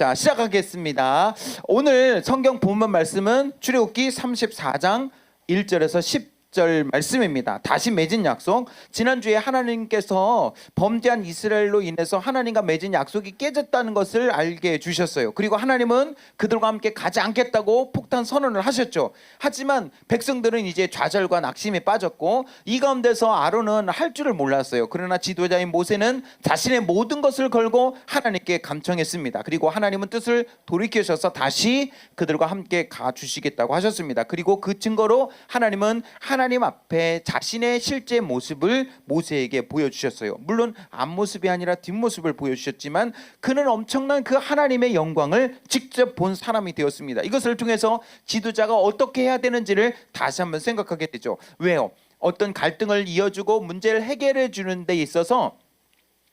자, 시작하겠습니다. 오늘 성경 본문 말씀은 출애굽기 34장 1절에서 10 절 말씀입니다. 다시 맺은 약속. 지난주에 하나님께서 범죄한 이스라엘로 인해서 하나님과 맺은 약속이 깨졌다는 것을 알게 해 주셨어요. 그리고 하나님은 그들과 함께 가지 않겠다고 폭탄 선언을 하셨죠. 하지만 백성들은 이제 좌절과 낙심에 빠졌고 이 가운데서 아론은 할 줄을 몰랐어요. 그러나 지도자인 모세는 자신의 모든 것을 걸고 하나님께 감청했습니다. 그리고 하나님은 뜻을 돌이키셔서 다시 그들과 함께 가 주시겠다고 하셨습니다. 그리고 그 증거로 하나님은 하나님 앞에 자신의 실제 모습을 모세에게 보여주셨어요. 물론 앞모습이 아니라 뒷모습을 보여주셨지만 그는 엄청난 그 하나님의 영광을 직접 본 사람이 되었습니다. 이것을 통해서 지도자가 어떻게 해야 되는지를 다시 한번 생각하게 되죠. 왜요? 어떤 갈등을 이어주고 문제를 해결해 주는 데 있어서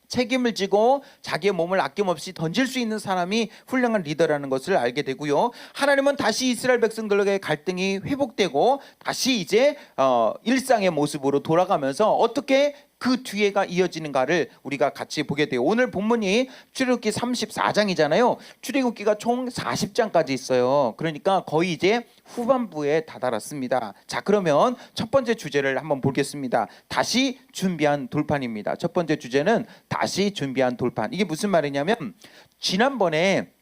책임을 지고 자기의 몸을 아낌없이 던질 수 있는 사람이 훌륭한 리더라는 것을 알게 되고요. 하나님은 다시 이스라엘 백성들에게 갈등이 회복되고 다시 이제 어, 일상의 모습으로 돌아가면서 어떻게 그 뒤에가 이어지는가를 우리가 같이 보게 돼요. 오늘 본문이 출애굽기 34장이잖아요. 출애굽기가 총 40장까지 있어요. 그러니까 거의 이제 후반부에 다다랐습니다. 자, 그러면 첫 번째 주제를 한번 보겠습니다. 다시 준비한 돌판입니다. 첫 번째 주제는 다시 준비한 돌판. 이게 무슨 말이냐면 지난번에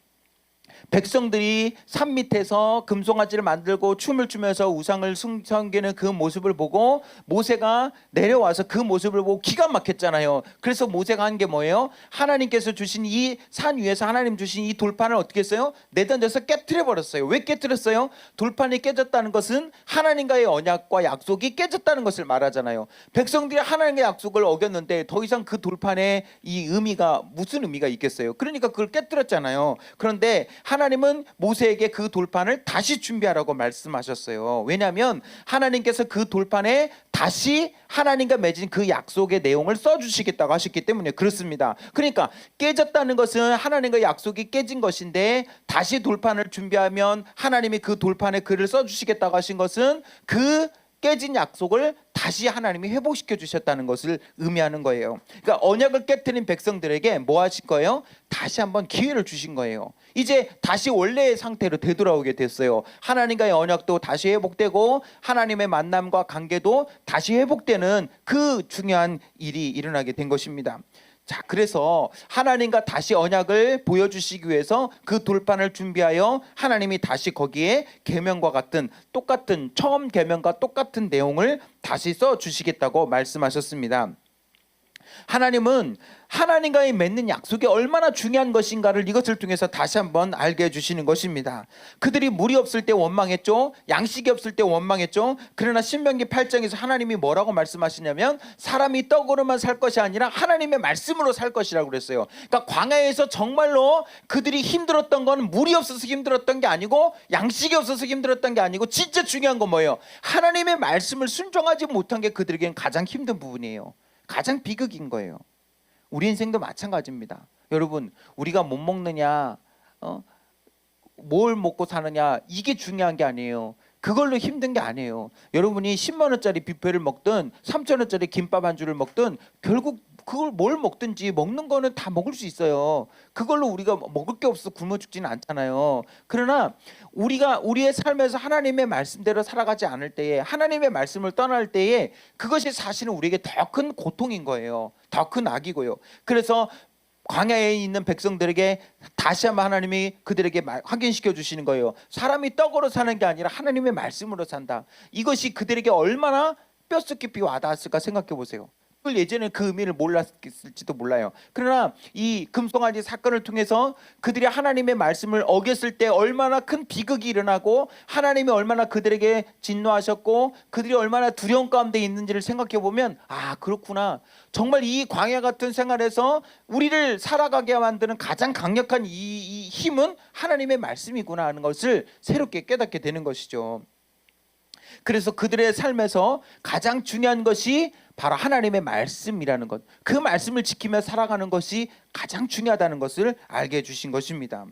백성들이 산 밑에서 금송아지를 만들고 춤을 추면서 우상을 숨- 섬기는 그 모습을 보고 모세가 내려와서 그 모습을 보고 기가 막혔잖아요. 그래서 모세가 한 게 뭐예요? 하나님께서 주신 이 산 위에서 하나님 주신 이 돌판을 어떻게 했어요? 내던져서 깨뜨려 버렸어요. 왜 깨뜨렸어요? 돌판이 깨졌다는 것은 하나님과의 언약과 약속이 깨졌다는 것을 말하잖아요. 백성들이 하나님의 약속을 어겼는데 더 이상 그 돌판에 이 의미가 무슨 의미가 있겠어요? 그러니까 그걸 깨뜨렸잖아요. 그런데 하 나님은 모세에게 그 돌판을 다시 준비하라고 말씀하셨어요. 왜냐하면 하나님께서 그 돌판에 다시 하나님과 맺은 그 약속의 내용을 써주시겠다고 하셨기 때문에 그렇습니다. 그러니까 깨졌다는 것은 하나님과 약속이 깨진 것인데 다시 돌판을 준비하면 하나님이 그 돌판에 글을 써주시겠다고 하신 것은 그 깨진 약속을 다시 하나님이 회복시켜 주셨다는 것을 의미하는 거예요. 그러니까 언약을 깨뜨린 백성들에게 뭐 하신 거예요? 다시 한번 기회를 주신 거예요. 이제 다시 원래의 상태로 되돌아오게 됐어요. 하나님과의 언약도 다시 회복되고 하나님의 만남과 관계도 다시 회복되는 그 중요한 일이 일어나게 된 것입니다. 자, 그래서 하나님과 다시 언약을 보여주시기 위해서 그 돌판을 준비하여 하나님이 다시 거기에 계명과 같은 똑같은 처음 계명과 똑같은 내용을 다시 써 주시겠다고 말씀하셨습니다. 하나님은 하나님과의 맺는 약속이 얼마나 중요한 것인가를 이것을 통해서 다시 한번 알게 해주시는 것입니다. 그들이 물이 없을 때 원망했죠. 양식이 없을 때 원망했죠. 그러나 신명기 8장에서 하나님이 뭐라고 말씀하시냐면 사람이 떡으로만 살 것이 아니라 하나님의 말씀으로 살 것이라고 그랬어요. 그러니까 광야에서 정말로 그들이 힘들었던 건 물이 없어서 힘들었던 게 아니고 양식이 없어서 힘들었던 게 아니고 진짜 중요한 건 뭐예요? 하나님의 말씀을 순종하지 못한 게 그들에겐 가장 힘든 부분이에요. 가장 비극인 거예요. 우리 인생도 마찬가지입니다. 여러분, 우리가 못 먹느냐, 어? 뭘 먹고 사느냐, 이게 중요한 게 아니에요. 그걸로 힘든 게 아니에요. 여러분이 10만 원짜리 뷔페를 먹든 3천 원짜리 김밥 한 줄을 먹든 결국 그걸 뭘 먹든지 먹는 거는 다 먹을 수 있어요. 그걸로 우리가 먹을 게 없어 굶어 죽지는 않잖아요. 그러나 우리가 우리의 삶에서 하나님의 말씀대로 살아가지 않을 때에 하나님의 말씀을 떠날 때에 그것이 사실은 우리에게 더 큰 고통인 거예요. 더 큰 악이고요. 그래서 광야에 있는 백성들에게 다시 한번 하나님이 그들에게 말- 확인시켜 주시는 거예요. 사람이 떡으로 사는 게 아니라 하나님의 말씀으로 산다. 이것이 그들에게 얼마나 뼛속 깊이 와닿았을까 생각해 보세요. 그걸 예전에 그 의미를 몰랐을지도 몰라요. 그러나 이 금송아지 사건을 통해서 그들이 하나님의 말씀을 어겼을 때 얼마나 큰 비극이 일어나고 하나님이 얼마나 그들에게 진노하셨고 그들이 얼마나 두려움 가운데 있는지를 생각해 보면 아 그렇구나. 정말 이 광야 같은 생활에서 우리를 살아가게 만드는 가장 강력한 이, 이 힘은 하나님의 말씀이구나 하는 것을 새롭게 깨닫게 되는 것이죠. 그래서 그들의 삶에서 가장 중요한 것이 바로 하나님의 말씀이라는 것. 그 말씀을 지키며 살아가는 것이 가장 중요하다는 것을 알게 해 주신 것입니다.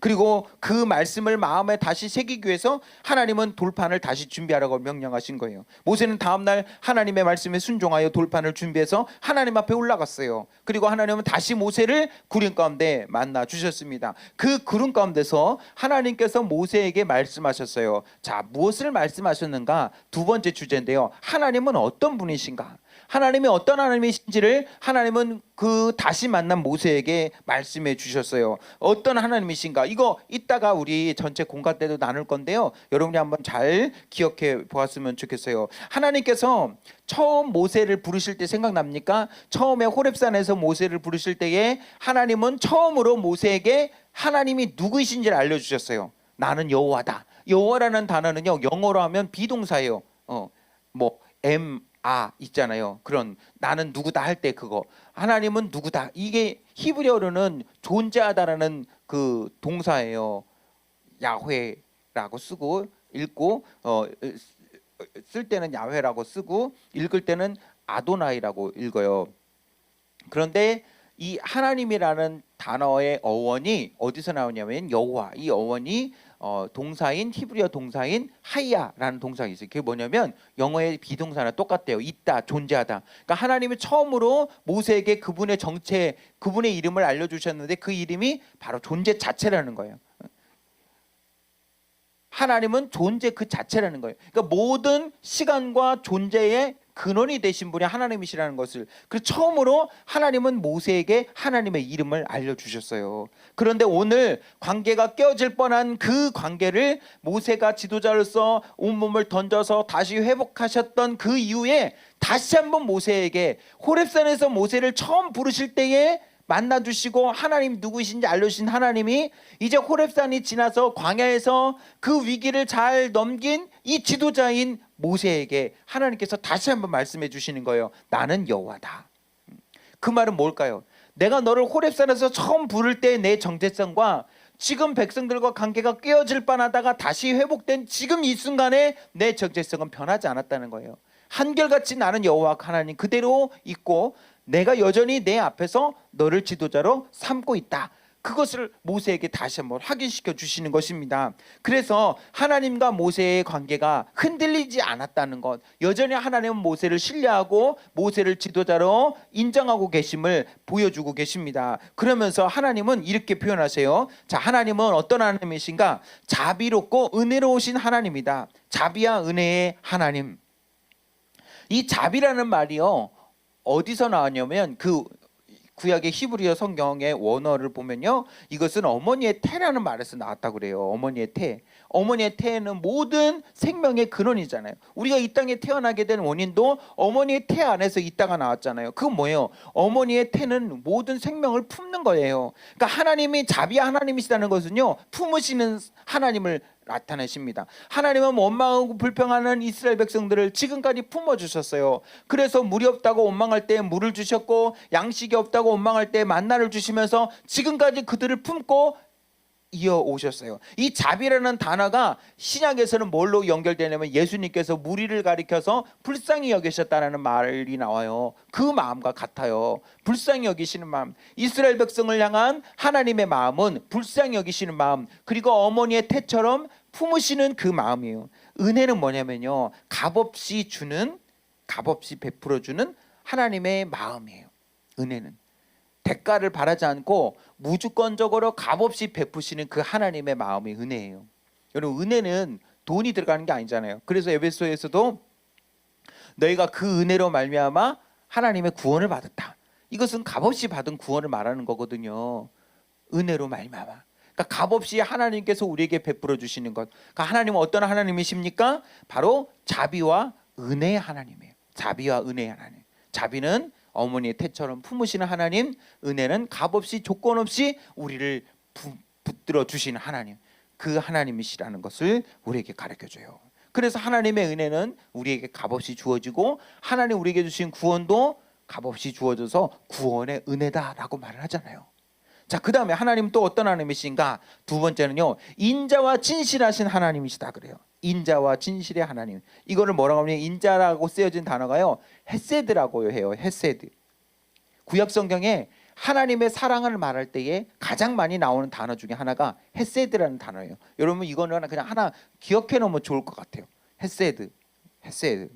그리고 그 말씀을 마음에 다시 새기기 위해서 하나님은 돌판을 다시 준비하라고 명령하신 거예요. 모세는 다음 날 하나님의 말씀에 순종하여 돌판을 준비해서 하나님 앞에 올라갔어요. 그리고 하나님은 다시 모세를 구름 가운데 만나 주셨습니다. 그 구름 가운데서 하나님께서 모세에게 말씀하셨어요. 자, 무엇을 말씀하셨는가? 두 번째 주제인데요. 하나님은 어떤 분이신가? 하나님이 어떤 하나님이신지를 하나님은 그 다시 만난 모세에게 말씀해 주셨어요. 어떤 하나님이신가? 이거 이따가 우리 전체 공간 때도 나눌 건데요. 여러분이 한번 잘 기억해 보았으면 좋겠어요. 하나님께서 처음 모세를 부르실 때 생각납니까? 처음에 호렙산에서 모세를 부르실 때에 하나님은 처음으로 모세에게 하나님이 누구이신지를 알려 주셨어요. 나는 여호와다. 여호와라는 단어는요. 영어로 하면 비동사예요. 어. 뭐 M 아 있잖아요. 그런 나는 누구다 할 때 그거 하나님은 누구다 이게 히브리어로는 존재하다라는 그 동사예요. 야훼라고 쓰고 읽고 어, 쓸 때는 야훼라고 쓰고 읽을 때는 아도나이라고 읽어요. 그런데 이 하나님이라는 단어의 어원이 어디서 나오냐면 여호와 이 어원이 어, 동사인 히브리어 동사인 하이야라는 동사가 있어요. 그게 뭐냐면 영어의 비동사랑 똑같대요. 있다, 존재하다. 그러니까 하나님이 처음으로 모세에게 그분의 정체, 그분의 이름을 알려주셨는데 그 이름이 바로 존재 자체라는 거예요. 하나님은 존재 그 자체라는 거예요. 그러니까 모든 시간과 존재의 근원이 되신 분이 하나님이시라는 것을 그 처음으로 하나님은 모세에게 하나님의 이름을 알려주셨어요. 그런데 오늘 관계가 깨어질 뻔한 그 관계를 모세가 지도자로서 온몸을 던져서 다시 회복하셨던 그 이후에 다시 한번 모세에게 호렙산에서 모세를 처음 부르실 때에 만나 주시고 하나님 누구이신지 알려주신 하나님이 이제 호렙산이 지나서 광야에서 그 위기를 잘 넘긴 이 지도자인 모세에게 하나님께서 다시 한번 말씀해 주시는 거예요. 나는 여호와다. 그 말은 뭘까요? 내가 너를 호렙산에서 처음 부를 때 내 정체성과 지금 백성들과 관계가 깨어질 뻔하다가 다시 회복된 지금 이 순간에 내 정체성은 변하지 않았다는 거예요. 한결같이 나는 여호와 하나님 그대로 있고 내가 여전히 내 앞에서 너를 지도자로 삼고 있다. 그것을 모세에게 다시 한번 확인시켜 주시는 것입니다. 그래서 하나님과 모세의 관계가 흔들리지 않았다는 것, 여전히 하나님은 모세를 신뢰하고 모세를 지도자로 인정하고 계심을 보여주고 계십니다. 그러면서 하나님은 이렇게 표현하세요. 자, 하나님은 어떤 하나님이신가? 자비롭고 은혜로우신 하나님이다. 자비와 은혜의 하나님. 이 자비라는 말이요. 어디서 나왔냐면 그 구약의 히브리어 성경의 원어를 보면요. 이것은 어머니의 태라는 말에서 나왔다고 그래요. 어머니의 태. 어머니의 태는 모든 생명의 근원이잖아요. 우리가 이 땅에 태어나게 된 원인도 어머니의 태 안에서 이 땅가 나왔잖아요. 그건 뭐예요? 어머니의 태는 모든 생명을 품는 거예요. 그러니까 하나님이 자비 하나님이시다는 것은요. 품으시는 하나님을 나타내십니다. 하나님은 원망하고 불평하는 이스라엘 백성들을 지금까지 품어 주셨어요. 그래서 물이 없다고 원망할 때 물을 주셨고 양식이 없다고 원망할 때 만나를 주시면서 지금까지 그들을 품고 이어 오셨어요. 이 자비라는 단어가 신약에서는 뭘로 연결되냐면 예수님께서 무리를 가리켜서 불쌍히 여기셨다는 말이 나와요. 그 마음과 같아요. 불쌍히 여기시는 마음. 이스라엘 백성을 향한 하나님의 마음은 불쌍히 여기시는 마음. 그리고 어머니의 태처럼 품으시는 그 마음이에요. 은혜는 뭐냐면요. 값없이 주는 값없이 베풀어 주는 하나님의 마음이에요. 은혜는 대가를 바라지 않고 무조건적으로 값없이 베푸시는 그 하나님의 마음이 은혜예요. 여러분 은혜는 돈이 들어가는 게 아니잖아요. 그래서 에베소에서도 너희가 그 은혜로 말미암아 하나님의 구원을 받았다. 이것은 값없이 받은 구원을 말하는 거거든요. 은혜로 말미암아. 그러니까 값없이 하나님께서 우리에게 베풀어 주시는 것. 그러니까 하나님은 어떤 하나님이십니까? 바로 자비와 은혜의 하나님이에요. 자비와 은혜의 하나님. 자비는 어머니의 태처럼 품으시는 하나님, 은혜는 값없이 조건 없이 우리를 부, 붙들어 주시는 하나님. 그 하나님이시라는 것을 우리에게 가르쳐 줘요. 그래서 하나님의 은혜는 우리에게 값없이 주어지고 하나님 우리에게 주신 구원도 값없이 주어져서 구원의 은혜다라고 말을 하잖아요. 자, 그다음에 하나님 또 어떤 하나님이신가? 두 번째는요. 인자와 진실하신 하나님이시다 그래요. 인자와 진실의 하나님. 이거를 뭐라고 하면 인자라고 쓰여진 단어가요. 헤세드라고 해요. 헤세드. 구약 성경에 하나님의 사랑을 말할 때에 가장 많이 나오는 단어 중에 하나가 헤세드라는 단어예요. 여러분 이거는 그냥 하나 기억해 놓으면 좋을 것 같아요. 헤세드, 헤세드.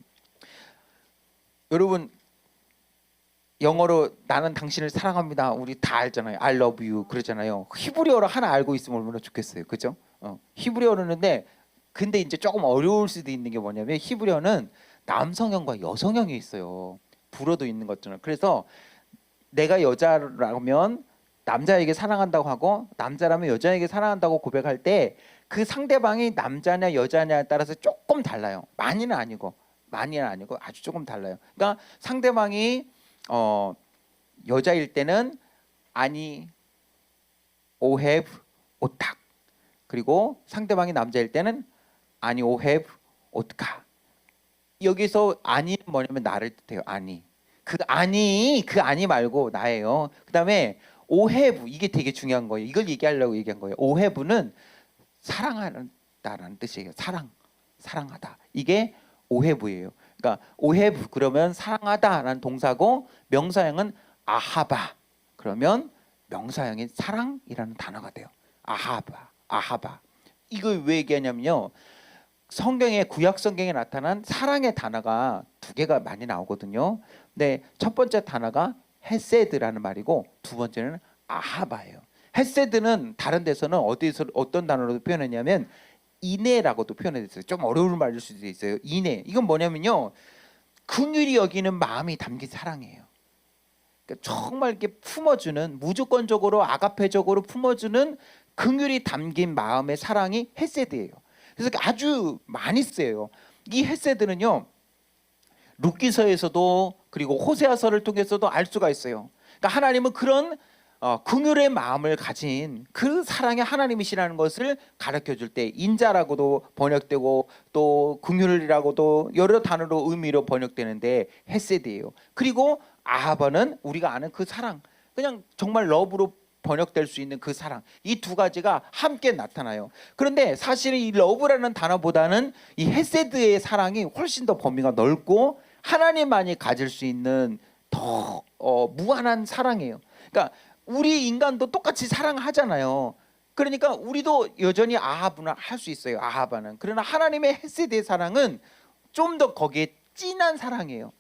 여러분 영어로 나는 당신을 사랑합니다. 우리 다 알잖아요. I love you 그러잖아요. 히브리어로 하나 알고 있으면 얼마나 좋겠어요. 그죠? 어, 히브리어로는데 근데 이제 조금 어려울 수도 있는 게 뭐냐면 히브리어는 남성형과 여성형이 있어요. 불어도 있는 것처럼. 그래서 내가 여자라면 남자에게 사랑한다고 하고 남자라면 여자에게 사랑한다고 고백할 때 그 상대방이 남자냐 여자냐에 따라서 조금 달라요. 많이는 아니고 많이는 아니고 아주 조금 달라요. 그러니까 상대방이 어 여자일 때는 아니 오헤브 오탁 그리고 상대방이 남자일 때는 아니 오헤브 오트카 여기서 아니는 뭐냐면 나를 뜻해요 아니. 그 아니 그 아니 말고 나예요. 그 다음에 오헤브 이게 되게 중요한 거예요. 이걸 얘기하려고 얘기한 거예요. 오헤브는 사랑한다라는 뜻이에요. 사랑 사랑하다. 이게 오헤브예요. 그러니까 오헤브 그러면 사랑하다라는 동사고 명사형은 아하바. 그러면 명사형인 사랑이라는 단어가 돼요. 아하바 아하바. 이걸 왜 얘기하냐면요 성경에 구약 성경에 나타난 사랑의 단어가 두 개가 많이 나오거든요. 근데 첫 번째 단어가 헤세드라는 말이고 두 번째는 아하바예요. 헤세드는 다른 데서는 어디서 어떤 단어로 표현했냐면 인애라고도 표현했어요. 좀 어려운 말일 수도 있어요. 인애 이건 뭐냐면요. 긍휼히 여기는 마음이 담긴 사랑이에요. 그러니까 정말 이렇게 품어주는 무조건적으로 아가페적으로 품어주는 긍휼이 담긴 마음의 사랑이 헤세드예요. 그래서 아주 많이 쓰여요. 이 헤세드는요. 룻기서에서도 그리고 호세아서를 통해서도 알 수가 있어요. 그러니까 하나님은 그런 어, 긍휼의 마음을 가진 그 사랑의 하나님이시라는 것을 가르쳐 줄 때 인자라고도 번역되고 또 긍휼이라고도 여러 단어로 의미로 번역되는데 헤세드예요. 그리고 아하바는 우리가 아는 그 사랑, 그냥 정말 러브로 번역될 수 있는 그 사랑 이 두 가지가 함께 나타나요. 그런데 사실 이 러브라는 단어보다는 이 헤세드의 사랑이 훨씬 더 범위가 넓고 하나님만이 가질 수 있는 더 어, 무한한 사랑이에요. 그러니까 우리 인간도 똑같이 사랑하잖아요. 그러니까 우리도 여전히 아하브는 할수 있어요. 아하바는 그러나 하나님의 헤세드의 사랑은 좀 더 거기에 진한 사랑이에요.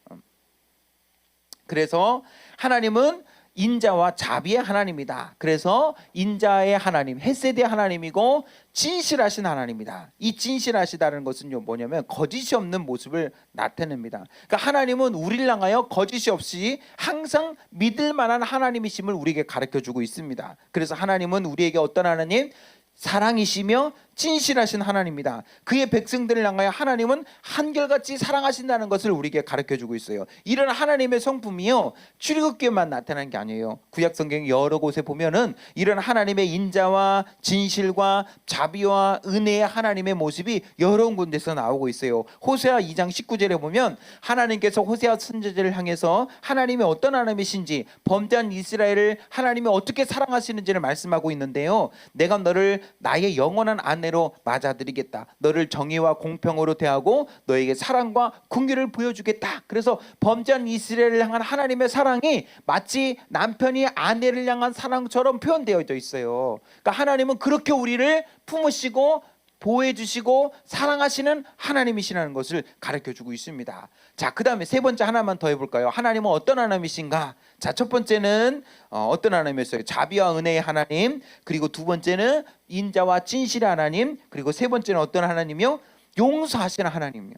그래서 하나님은 인자와 자비의 하나님이다. 그래서 인자의 하나님, 헤세드의 하나님이고 진실하신 하나님이다. 이 진실하시다는 것은요 뭐냐면 거짓이 없는 모습을 나타냅니다. 그러니까 하나님은 우리를 향하여 거짓이 없이 항상 믿을 만한 하나님이심을 우리에게 가르쳐 주고 있습니다. 그래서 하나님은 우리에게 어떤 하나님? 사랑이시며 진실하신 하나님입니다. 그의 백성들을 향하여 하나님은 한결같이 사랑하신다는 것을 우리에게 가르쳐 주고 있어요. 이런 하나님의 성품이요. 출애굽기에만 나타난 게 아니에요. 구약 성경 여러 곳에 보면은 이런 하나님의 인자와 진실과 자비와 은혜의 하나님의 모습이 여러 군데서 나오고 있어요. 호세아 2장 19절에 보면 하나님께서 호세아 선지자를 향해서 하나님이 어떤 하나님이신지 범죄한 이스라엘을 하나님이 어떻게 사랑하시는지를 말씀하고 있는데요. 내가 너를 나의 영원한 아내로 맞아들이겠다. 너를 정의와 공평으로 대하고 너에게 사랑과 궁기를 보여주겠다. 그래서 범죄한 이스라엘을 향한 하나님의 사랑이 마치 남편이 아내를 향한 사랑처럼 표현되어져 있어요. 그러니까 하나님은 그렇게 우리를 품으시고 보호해 주시고 사랑하시는 하나님이시라는 것을 가르쳐 주고 있습니다. 자, 그다음에 세 번째 하나만 더 해 볼까요? 하나님은 어떤 하나님이신가? 자, 첫 번째는 어, 어떤 하나님이었어요? 자비와 은혜의 하나님. 그리고 두 번째는 인자와 진실의 하나님. 그리고 세 번째는 어떤 하나님이요? 용서하시는 하나님이요.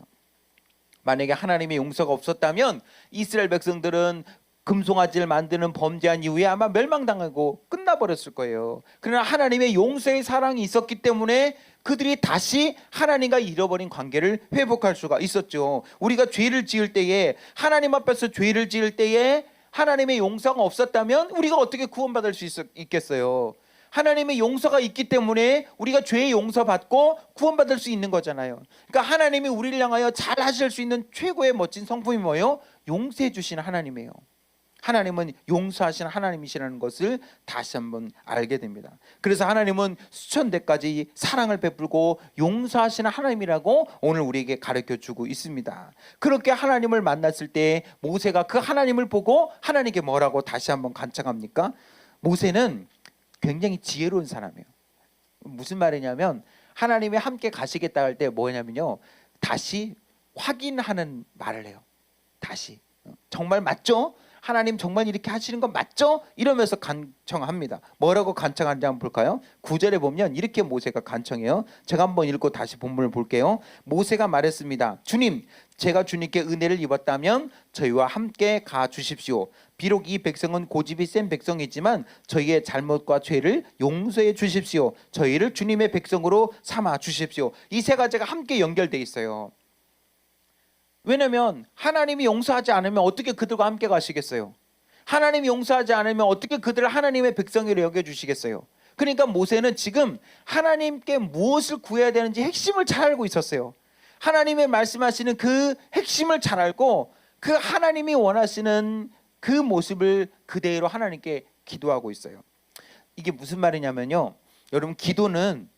만약에 하나님의 용서가 없었다면 이스라엘 백성들은 금송아지를 만드는 범죄한 이후에 아마 멸망당하고 끝나버렸을 거예요. 그러나 하나님의 용서의 사랑이 있었기 때문에 그들이 다시 하나님과 잃어버린 관계를 회복할 수가 있었죠. 우리가 죄를 지을 때에 하나님 앞에서 죄를 지을 때에 하나님의 용서가 없었다면 우리가 어떻게 구원받을 수 있, 있겠어요? 하나님의 용서가 있기 때문에 우리가 죄의 용서받고 구원받을 수 있는 거잖아요. 그러니까 하나님이 우리를 향하여 잘 하실 수 있는 최고의 멋진 성품이 뭐예요? 용서해 주시는 하나님이에요. 하나님은 용서하시는 하나님이시라는 것을 다시 한번 알게 됩니다. 그래서 하나님은 수천 대까지 사랑을 베풀고 용서하시는 하나님이라고 오늘 우리에게 가르쳐 주고 있습니다. 그렇게 하나님을 만났을 때 모세가 그 하나님을 보고 하나님께 뭐라고 다시 한번 간청합니까? 모세는 굉장히 지혜로운 사람이에요. 무슨 말이냐면 하나님이 함께 가시겠다 할 때 뭐냐면요. 다시 확인하는 말을 해요. 다시 정말 맞죠? 하나님 정말 이렇게 하시는 건 맞죠? 이러면서 간청합니다. 뭐라고 간청하는지 한번 볼까요? 구절에 보면 이렇게 모세가 간청해요. 제가 한번 읽고 다시 본문을 볼게요. 모세가 말했습니다. 주님, 제가 주님께 은혜를 입었다면 저희와 함께 가 주십시오. 비록 이 백성은 고집이 센 백성이지만 저희의 잘못과 죄를 용서해 주십시오. 저희를 주님의 백성으로 삼아 주십시오. 이 세 가지가 함께 연결돼 있어요. 왜냐면 하나님이 용서하지 않으면 어떻게 그들과 함께 가시겠어요? 하나님이 용서하지 않으면 어떻게 그들을 하나님의 백성으로 여겨 주시겠어요? 그러니까 모세는 지금 하나님께 무엇을 구해야 되는지 핵심을 잘 알고 있었어요. 하나님의 말씀하시는 그 핵심을 잘 알고 그 하나님이 원하시는 그 모습을 그대로 하나님께 기도하고 있어요. 이게 무슨 말이냐면요. 여러분 기도는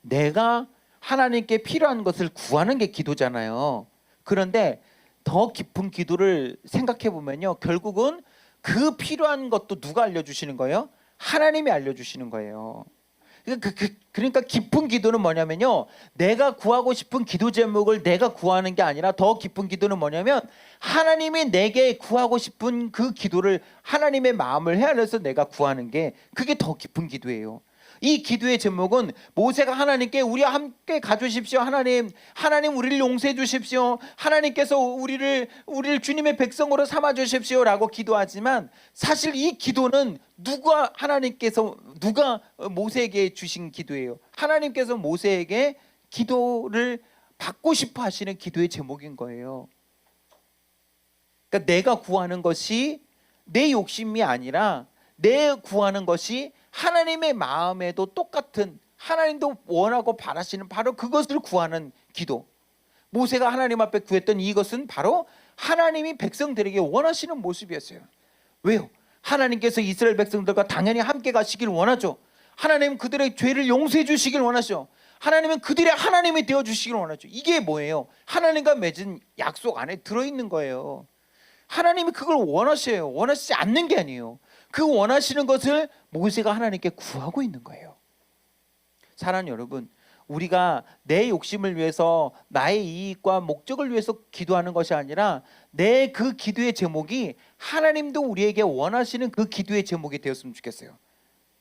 내가 하나님께 필요한 것을 구하는 게 기도잖아요. 그런데 더 깊은 기도를 생각해 보면요. 결국은 그 필요한 것도 누가 알려주시는 거예요? 하나님이 알려주시는 거예요. 그, 그, 그, 그러니까 깊은 기도는 뭐냐면요. 내가 구하고 싶은 기도 제목을 내가 구하는 게 아니라 더 깊은 기도는 뭐냐면 하나님이 내게 구하고 싶은 그 기도를 하나님의 마음을 헤아려서 내가 구하는 게 그게 더 깊은 기도예요. 이 기도의 제목은 모세가 하나님께 우리와 함께 가주십시오. 하나님, 하나님 우리를 용서해 주십시오. 하나님께서 우리를 우리를 주님의 백성으로 삼아 주십시오라고 기도하지만 사실 이 기도는 누가 하나님께서 누가 모세에게 주신 기도예요. 하나님께서 모세에게 기도를 받고 싶어 하시는 기도의 제목인 거예요. 그러니까 내가 구하는 것이 내 욕심이 아니라 내 구하는 것이 하나님의 마음에도 똑같은 하나님도 원하고 바라시는 바로 그것을 구하는 기도. 모세가 하나님 앞에 구했던 이것은 바로 하나님이 백성들에게 원하시는 모습이었어요. 왜요? 하나님께서 이스라엘 백성들과 당연히 함께 가시길 원하죠. 하나님 그들의 죄를 용서해 주시길 원하죠. 하나님은 그들의 하나님이 되어 주시길 원하죠. 이게 뭐예요? 하나님과 맺은 약속 안에 들어 있는 거예요. 하나님이 그걸 원하셔요. 원하시지 않는 게 아니에요. 그 원하시는 것을 모세가 하나님께 구하고 있는 거예요. 사랑하는 여러분, 우리가 내 욕심을 위해서 나의 이익과 목적을 위해서 기도하는 것이 아니라 내 그 기도의 제목이 하나님도 우리에게 원하시는 그 기도의 제목이 되었으면 좋겠어요.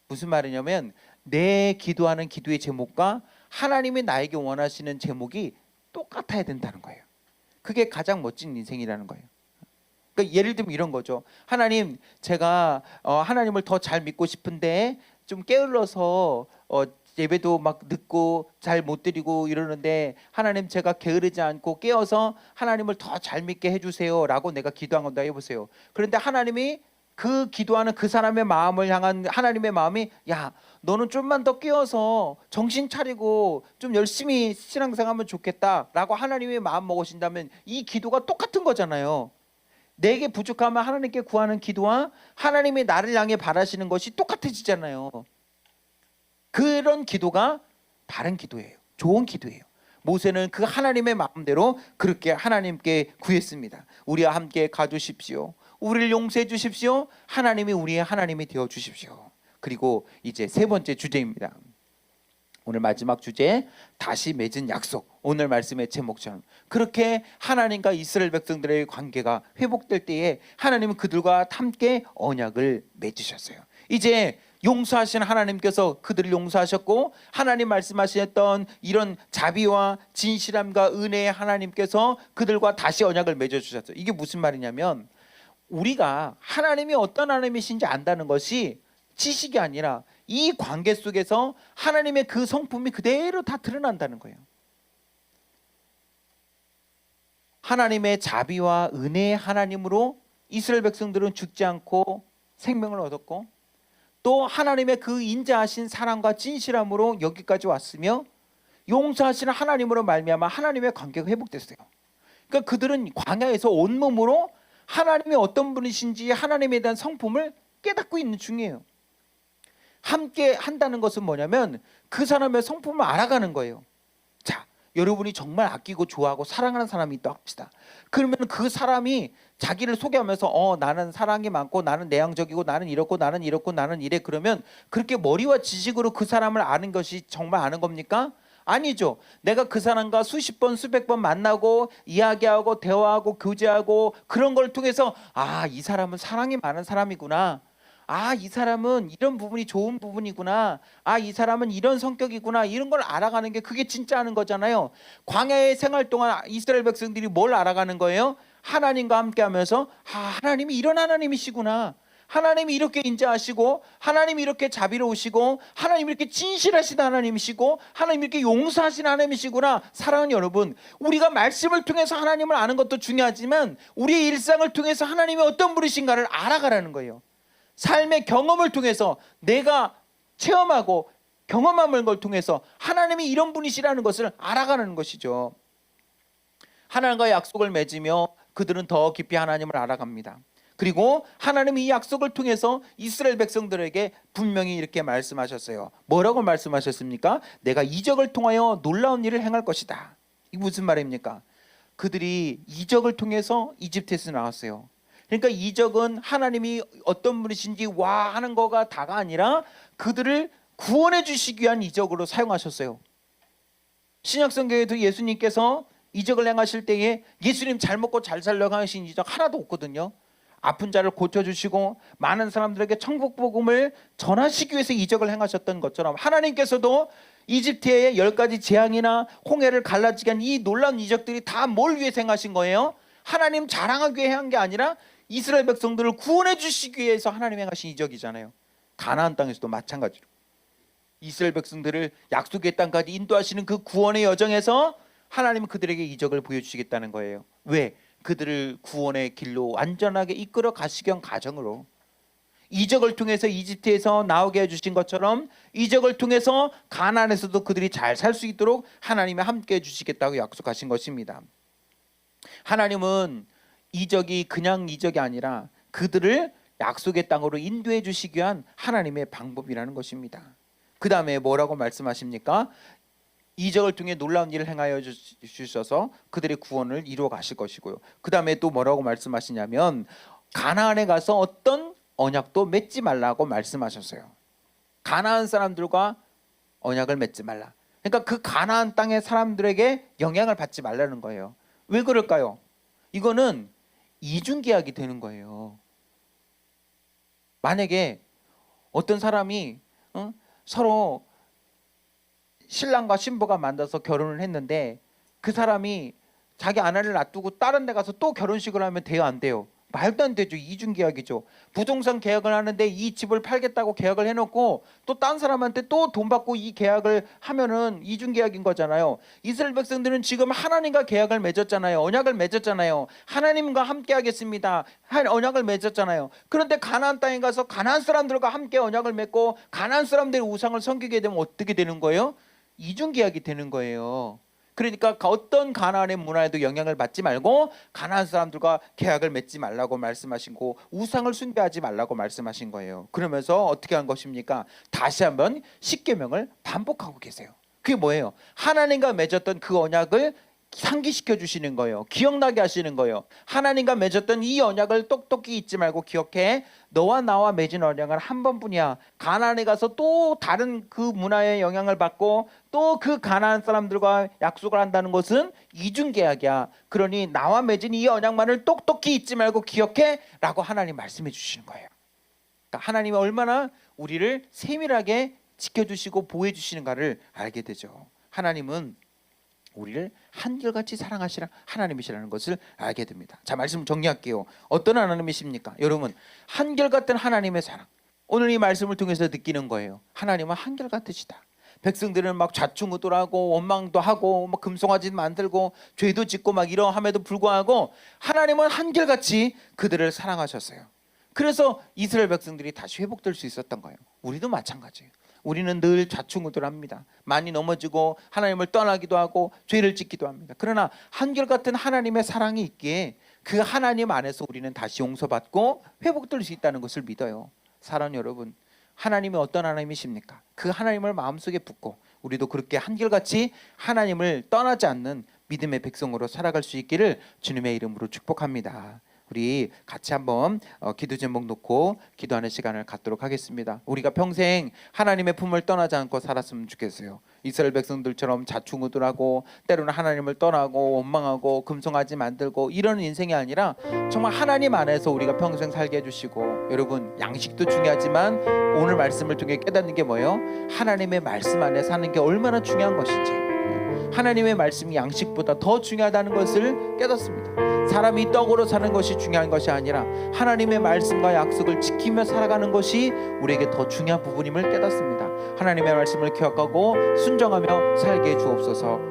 무슨 말이냐면 내 기도하는 기도의 제목과 하나님이 나에게 원하시는 제목이 똑같아야 된다는 거예요. 그게 가장 멋진 인생이라는 거예요. 그러니까 예를 들면 이런 거죠. 하나님, 제가 어, 하나님을 더 잘 믿고 싶은데 좀 게을러서 어, 예배도 막 늦고 잘 못 드리고 이러는데 하나님 제가 게으르지 않고 깨어서 하나님을 더 잘 믿게 해주세요라고 내가 기도한 건다 해보세요. 그런데 하나님이 그 기도하는 그 사람의 마음을 향한 하나님의 마음이 야 너는 좀만 더 깨어서 정신 차리고 좀 열심히 신앙생활하면 좋겠다라고 하나님의 마음 먹으신다면 이 기도가 똑같은 거잖아요. 내게 부족하면 하나님께 구하는 기도와 하나님이 나를 향해 바라시는 것이 똑같아지잖아요. 그런 기도가 바른 기도예요. 좋은 기도예요. 모세는 그 하나님의 마음대로 그렇게 하나님께 구했습니다. 우리와 함께 가주십시오. 우리를 용서해 주십시오. 하나님이 우리의 하나님이 되어 주십시오. 그리고 이제 세 번째 주제입니다. 오늘 마지막 주제 다시 맺은 약속. 오늘 말씀의 제목처럼 그렇게 하나님과 이스라엘 백성들의 관계가 회복될 때에 하나님은 그들과 함께 언약을 맺으셨어요. 이제 용서하신 하나님께서 그들을 용서하셨고 하나님 말씀하셨던 이런 자비와 진실함과 은혜의 하나님께서 그들과 다시 언약을 맺어 주셨어요. 이게 무슨 말이냐면 우리가 하나님이 어떤 하나님이신지 안다는 것이 지식이 아니라 이 관계 속에서 하나님의 그 성품이 그대로 다 드러난다는 거예요. 하나님의 자비와 은혜의 하나님으로 이스라엘 백성들은 죽지 않고 생명을 얻었고 또 하나님의 그 인자하신 사랑과 진실함으로 여기까지 왔으며 용서하시는 하나님으로 말미암아 하나님의 관계가 회복됐어요. 그러니까 그들은 광야에서 온몸으로 하나님이 어떤 분이신지 하나님에 대한 성품을 깨닫고 있는 중이에요. 함께 한다는 것은 뭐냐면 그 사람의 성품을 알아가는 거예요. 자, 여러분이 정말 아끼고 좋아하고 사랑하는 사람이 있다 합시다. 그러면 그 사람이 자기를 소개하면서 어 나는 사랑이 많고 나는 내향적이고 나는 이렇고 나는 이렇고 나는 이래 그러면 그렇게 머리와 지식으로 그 사람을 아는 것이 정말 아는 겁니까? 아니죠. 내가 그 사람과 수십 번 수백 번 만나고 이야기하고 대화하고 교제하고 그런 걸 통해서 아 이 사람은 사랑이 많은 사람이구나. 아, 이 사람은 이런 부분이 좋은 부분이구나. 아, 이 사람은 이런 성격이구나. 이런 걸 알아가는 게 그게 진짜 아는 거잖아요. 광야의 생활 동안 이스라엘 백성들이 뭘 알아가는 거예요? 하나님과 함께 하면서 아, 하나님이 이런 하나님이시구나. 하나님이 이렇게 인자하시고 하나님이 이렇게 자비로우시고 하나님이 이렇게 진실하신 하나님이시고 하나님이 이렇게 용서하신 하나님이시구나. 사랑하는 여러분, 우리가 말씀을 통해서 하나님을 아는 것도 중요하지만 우리의 일상을 통해서 하나님이 어떤 분이신가를 알아가라는 거예요. 삶의 경험을 통해서 내가 체험하고 경험한 걸 통해서 하나님이 이런 분이시라는 것을 알아가는 것이죠. 하나님과 약속을 맺으며 그들은 더 깊이 하나님을 알아갑니다. 그리고 하나님이 이 약속을 통해서 이스라엘 백성들에게 분명히 이렇게 말씀하셨어요. 뭐라고 말씀하셨습니까? 내가 이적을 통하여 놀라운 일을 행할 것이다. 이게 무슨 말입니까? 그들이 이적을 통해서 이집트에서 나왔어요. 그러니까 이적은 하나님이 어떤 분이신지 와 하는 거가 다가 아니라 그들을 구원해 주시기 위한 이적으로 사용하셨어요. 신약 성경에도 예수님께서 이적을 행하실 때에 예수님 잘 먹고 잘 살려고 하신 이적 하나도 없거든요. 아픈 자를 고쳐 주시고 많은 사람들에게 천국 복음을 전하시기 위해서 이적을 행하셨던 것처럼 하나님께서도 이집트의 열 가지 재앙이나 홍해를 갈라지게 한 이 놀라운 이적들이 다 뭘 위해서 행하신 거예요? 하나님 자랑하기 위해 한 게 아니라 이스라엘 백성들을 구원해 주시기 위해서 하나님 행하신 이적이잖아요. 가나안 땅에서도 마찬가지로 이스라엘 백성들을 약속의 땅까지 인도하시는 그 구원의 여정에서 하나님은 그들에게 이적을 보여주시겠다는 거예요. 왜? 그들을 구원의 길로 안전하게 이끌어 위한 가정으로 이적을 통해서 이집트에서 나오게 해주신 것처럼 이적을 통해서 가나안에서도 그들이 잘 살 수 있도록 하나님이 함께 해주시겠다고 약속하신 것입니다. 하나님은 이적이 그냥 이적이 아니라 그들을 약속의 땅으로 인도해 주시기 위한 하나님의 방법이라는 것입니다. 그 다음에 뭐라고 말씀하십니까? 이적을 통해 놀라운 일을 행하여 주- 주셔서 그들의 구원을 이루어 가실 것이고요. 그 다음에 또 뭐라고 말씀하시냐면 가나안에 가서 어떤 언약도 맺지 말라고 말씀하셨어요. 가나안 사람들과 언약을 맺지 말라. 그러니까 그 가나안 땅의 사람들에게 영향을 받지 말라는 거예요. 왜 그럴까요? 이거는 이중 계약이 되는 거예요. 만약에 어떤 사람이 어? 서로 신랑과 신부가 만나서 결혼을 했는데 그 사람이 자기 아내를 놔두고 다른 데 가서 또 결혼식을 하면 돼요 안 돼요? 말도 안 되죠. 이중 계약이죠. 부동산 계약을 하는데 이 집을 팔겠다고 계약을 해놓고 또 딴 사람한테 또 돈 받고 이 계약을 하면은 이중 계약인 거잖아요. 이스라엘 백성들은 지금 하나님과 계약을 맺었잖아요. 언약을 맺었잖아요. 하나님과 함께 하겠습니다. 한 언약을 맺었잖아요. 그런데 가나안 땅에 가서 가나안 사람들과 함께 언약을 맺고 가나안 사람들의 우상을 섬기게 되면 어떻게 되는 거예요? 이중 계약이 되는 거예요. 그러니까 어떤 가나안의 문화에도 영향을 받지 말고 가나안 사람들과 계약을 맺지 말라고 말씀하시고 우상을 숭배하지 말라고 말씀하신 거예요. 그러면서 어떻게 한 것입니까? 다시 한번 십계명을 반복하고 계세요. 그게 뭐예요? 하나님과 맺었던 그 언약을 상기시켜 주시는 거예요. 기억나게 하시는 거예요. 하나님과 맺었던 이 언약을 똑똑히 잊지 말고 기억해. 너와 나와 맺은 언약은 한 번뿐이야. 가나안에 가서 또 다른 그 문화의 영향을 받고 또 그 가나안 사람들과 약속을 한다는 것은 이중 계약이야. 그러니 나와 맺은 이 언약만을 똑똑히 잊지 말고 기억해라고 하나님 말씀해 주시는 거예요. 그러니까 하나님이 얼마나 우리를 세밀하게 지켜주시고 보호해 주시는가를 알게 되죠. 하나님은 우리를 한결같이 사랑하시는 하나님이시라는 것을 알게 됩니다. 자, 말씀 정리할게요. 어떤 하나님이십니까? 여러분, 한결같은 하나님의 사랑. 오늘 이 말씀을 통해서 느끼는 거예요. 하나님은 한결같으시다. 백성들은 막 좌충우돌하고 원망도 하고 막 금송아지 만들고 죄도 짓고 막 이러함에도 불구하고 하나님은 한결같이 그들을 사랑하셨어요. 그래서 이스라엘 백성들이 다시 회복될 수 있었던 거예요. 우리도 마찬가지예요. 우리는 늘 좌충우돌합니다. 많이 넘어지고 하나님을 떠나기도 하고 죄를 짓기도 합니다. 그러나 한결같은 하나님의 사랑이 있기에 그 하나님 안에서 우리는 다시 용서받고 회복될 수 있다는 것을 믿어요. 사랑 여러분, 하나님이 어떤 하나님이십니까? 그 하나님을 마음속에 붙고 우리도 그렇게 한결같이 하나님을 떠나지 않는 믿음의 백성으로 살아갈 수 있기를 주님의 이름으로 축복합니다. 우리 같이 한번 어, 기도 제목 놓고 기도하는 시간을 갖도록 하겠습니다. 우리가 평생 하나님의 품을 떠나지 않고 살았으면 좋겠어요. 이스라엘 백성들처럼 자충우돌하고 때로는 하나님을 떠나고 원망하고 금송아지 만들고 이런 인생이 아니라 정말 하나님 안에서 우리가 평생 살게 해주시고 여러분 양식도 중요하지만 오늘 말씀을 통해 깨닫는 게 뭐예요? 하나님의 말씀 안에 사는 게 얼마나 중요한 것인지 하나님의 말씀이 양식보다 더 중요하다는 것을 깨닫습니다. 사람이 떡으로 사는 것이 중요한 것이 아니라 하나님의 말씀과 약속을 지키며 살아가는 것이 우리에게 더 중요한 부분임을 깨닫습니다. 하나님의 말씀을 기억하고 순정하며 살게 해 주옵소서.